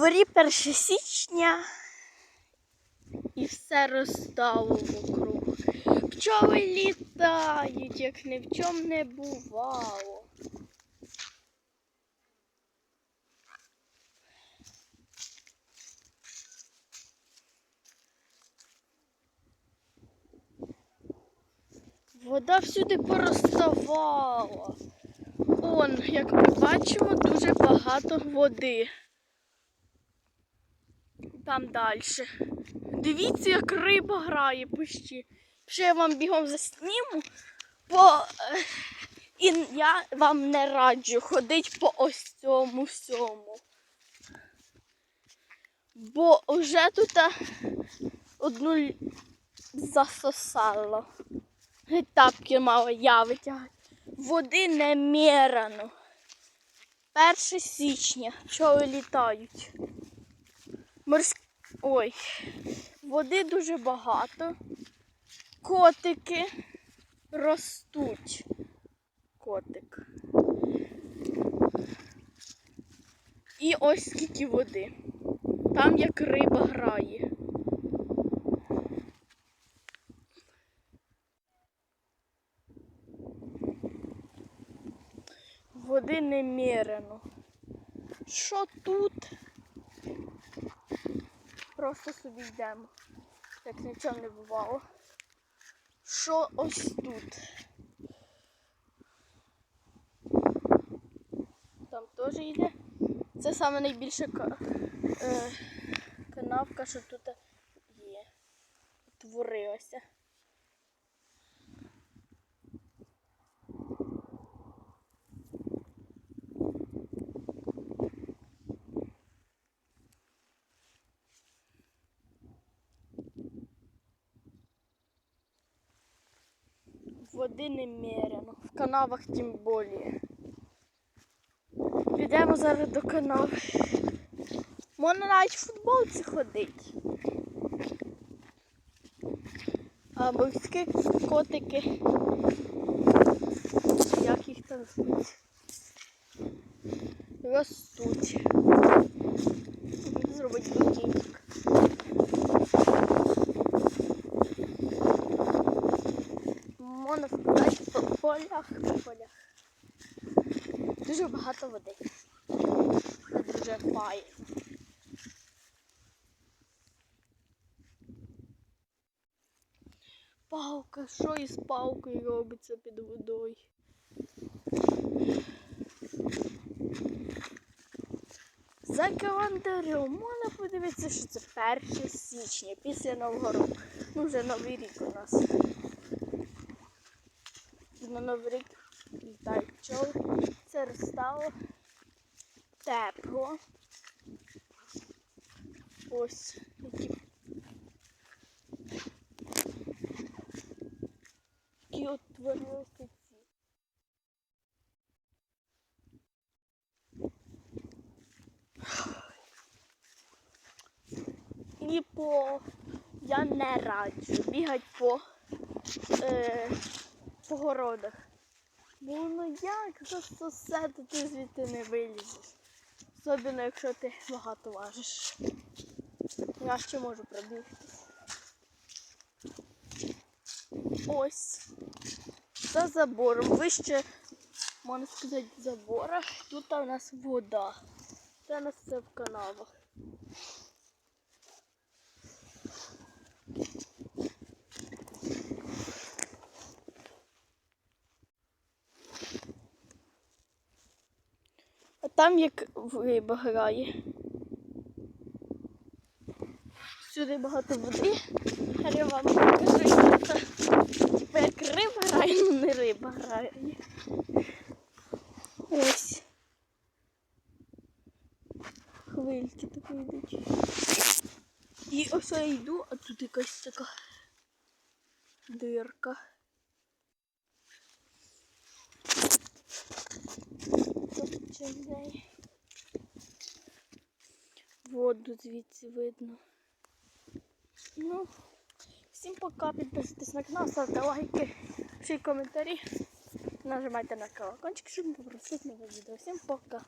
дворі 1 січня і все розстало вокруг. Пчоли літають, як ні в чому не бувало. Вода всюди пороставала. Он, як ми бачимо, дуже багато води. Там далі. Дивіться, як риба грає пущі. Ще я вам бігом засніму, бо е, і я вам не раджу ходити по ось цьому всьому. Бо вже тут е, одну засосало. Тапки мало я витягати. Води немірено. 1 січня. Пчоли літають. Морськ... Ой. Води дуже багато. Котики ростуть. Котик. І ось скільки води. Там як риба грає. Води немірено. Що тут? Просто собі йдемо. Як нічого не бувало. Що ось тут? Там теж йде. Це саме найбільша е, канавка, що тут є. Творилася. Води немерено. В канавах тим більше. Підемо зараз до канави. Можна навіть в футболці ходити. А морські котики. Як їх там звуть? Ростуть. Зробити букетик. Сказати по полях, по полях. Дуже багато води. Це дуже файно. Палка, що із палкою робиться під водою? За календарем можна подивитися, що це 1 січня після Нового року. Ну, вже Новий рік у нас. Новий рік літають. Це розстало тепло. Ось які. Які утворилися ці. І по я не раджу бігати по, е, по городах. Бо ну як засосе, то ти звідти не вилізеш. Особливо, якщо ти багато важиш. Я ще можу пробігти. Ось. За забором. Вище, можна сказати, забора. Тут у нас вода. Це у нас все в канавах. А там як риба грає. Сюди багато води. Я вам покажу, як це типу, як риба грає, ну не риба грає. Ось. Хвильки такі йдуть. І ось я йду, а тут якась така дирка. Тут чайний. Воду звідси видно. Ну, всім пока, підписуйтесь на канал, ставте лайки, пишіть коментарі, нажимайте на колокольчик, щоб не пропустити нове відео. Всім пока.